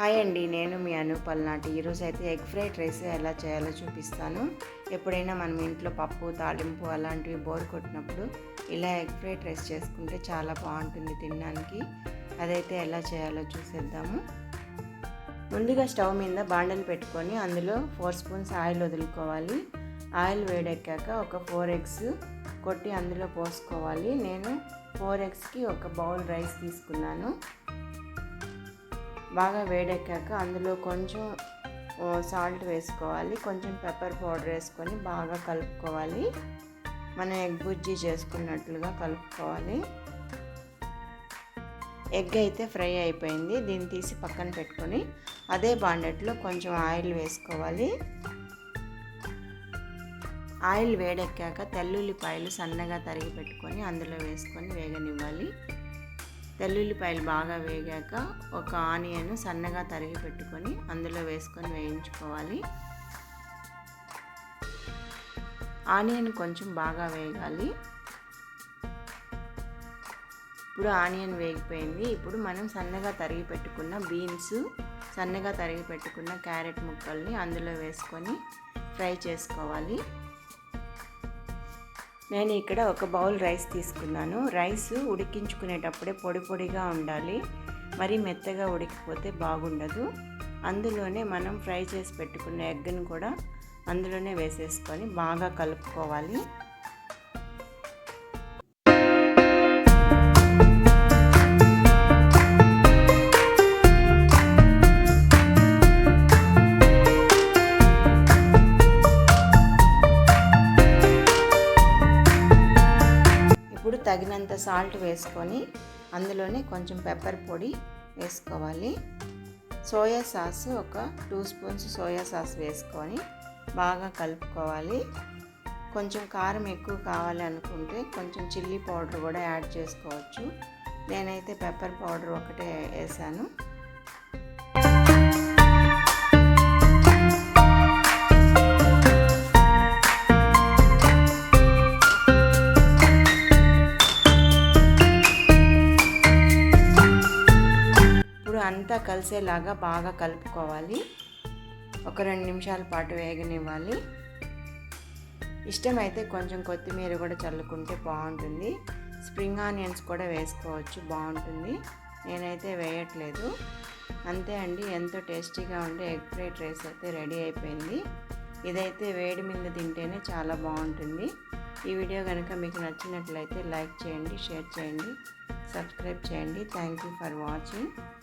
Hi అండి నేను మీ అనుపల్ నాటి ఈరోజు అయితే ఎగ్ ఫ్రైడ్ రైస్ ఎలా చేయాలో చూపిస్తాను. ఎప్పుడైనా మనం ఇంట్లో పప్పు తాలింపు అలాంటివి బోర్ కొట్టినప్పుడు ఇలా ఎగ్ ఫ్రైడ్ రైస్ చేసుకుంటే చాలా బాగుంటుంది తినడానికి. అదైతే ఎలా చేయాలో చూసేద్దాము. ముందుగా స్టవ్ మీద బాండలు పెట్టుకొని అందులో ఫోర్ స్పూన్స్ ఆయిల్ వదులుకోవాలి. ఆయిల్ వేడెక్కాక ఒక ఫోర్ ఎగ్స్ కొట్టి అందులో పోసుకోవాలి. నేను ఫోర్ ఎగ్స్కి ఒక బౌల్ రైస్ తీసుకున్నాను. బాగా వేడెక్కాక అందులో కొంచెం సాల్ట్ వేసుకోవాలి. కొంచెం పెప్పర్ పౌడర్ వేసుకొని బాగా కలుపుకోవాలి. మనం ఎగ్ బుజ్జి చేసుకున్నట్లుగా కలుపుకోవాలి. ఎగ్ అయితే ఫ్రై అయిపోయింది. దీన్ని తీసి పక్కన పెట్టుకొని అదే బాండెట్లో కొంచెం ఆయిల్ వేసుకోవాలి. ఆయిల్ వేడెక్కాక తెల్లుల్లిపాయలు సన్నగా తరిగి పెట్టుకొని అందులో వేసుకొని వేగనివ్వాలి. తెల్లుల్లిపాయలు బాగా వేగాక ఒక ఆనియన్ సన్నగా తరిగి పెట్టుకొని అందులో వేసుకొని వేయించుకోవాలి. ఆనియన్ కొంచెం బాగా వేగాలి. ఇప్పుడు ఆనియన్ వేగిపోయింది. ఇప్పుడు మనం సన్నగా తరిగి పెట్టుకున్న బీన్స్ సన్నగా తరిగి పెట్టుకున్న క్యారెట్ ముక్కల్ని అందులో వేసుకొని ఫ్రై చేసుకోవాలి. నేను ఇక్కడ ఒక బౌల్ రైస్ తీసుకున్నాను. రైస్ ఉడికించుకునేటప్పుడే పొడి పొడిగా ఉండాలి. మరి మెత్తగా ఉడికిపోతే బాగుండదు. అందులోనే మనం ఫ్రై చేసి పెట్టుకున్న ఎగ్ని కూడా అందులోనే వేసేసుకొని బాగా కలుపుకోవాలి. తగినంత సాల్ట్ వేసుకొని అందులోనే కొంచెం పెప్పర్ పొడి వేసుకోవాలి. సోయా సాస్ ఒక టూ స్పూన్స్ సోయా సాస్ వేసుకొని బాగా కలుపుకోవాలి. కొంచెం కారం ఎక్కువ కావాలి అనుకుంటే కొంచెం చిల్లీ పౌడర్ కూడా యాడ్ చేసుకోవచ్చు. నేనైతే పెప్పర్ పౌడర్ ఒకటే వేసాను. ఇదంతా అంతా కలిసేలాగా బాగా కలుపుకోవాలి. ఒక రెండు నిమిషాల పాటు వేగనివ్వాలి. ఇష్టమైతే కొంచెం కొత్తిమీర కూడా చల్లుకుంటే బాగుంటుంది. స్ప్రింగ్ ఆనియన్స్ కూడా వేసుకోవచ్చు బాగుంటుంది. నేనైతే వేయట్లేదు. అంతే అండి ఎంతో టేస్టీగా ఉండే ఎగ్ ఫ్రైడ్ రైస్ అయితే రెడీ అయిపోయింది. ఇదైతే వేడి మీద తింటేనే చాలా బాగుంటుంది. ఈ వీడియో కనుక మీకు నచ్చినట్లయితే లైక్ చేయండి షేర్ చేయండి సబ్స్క్రైబ్ చేయండి. Thank you for watching.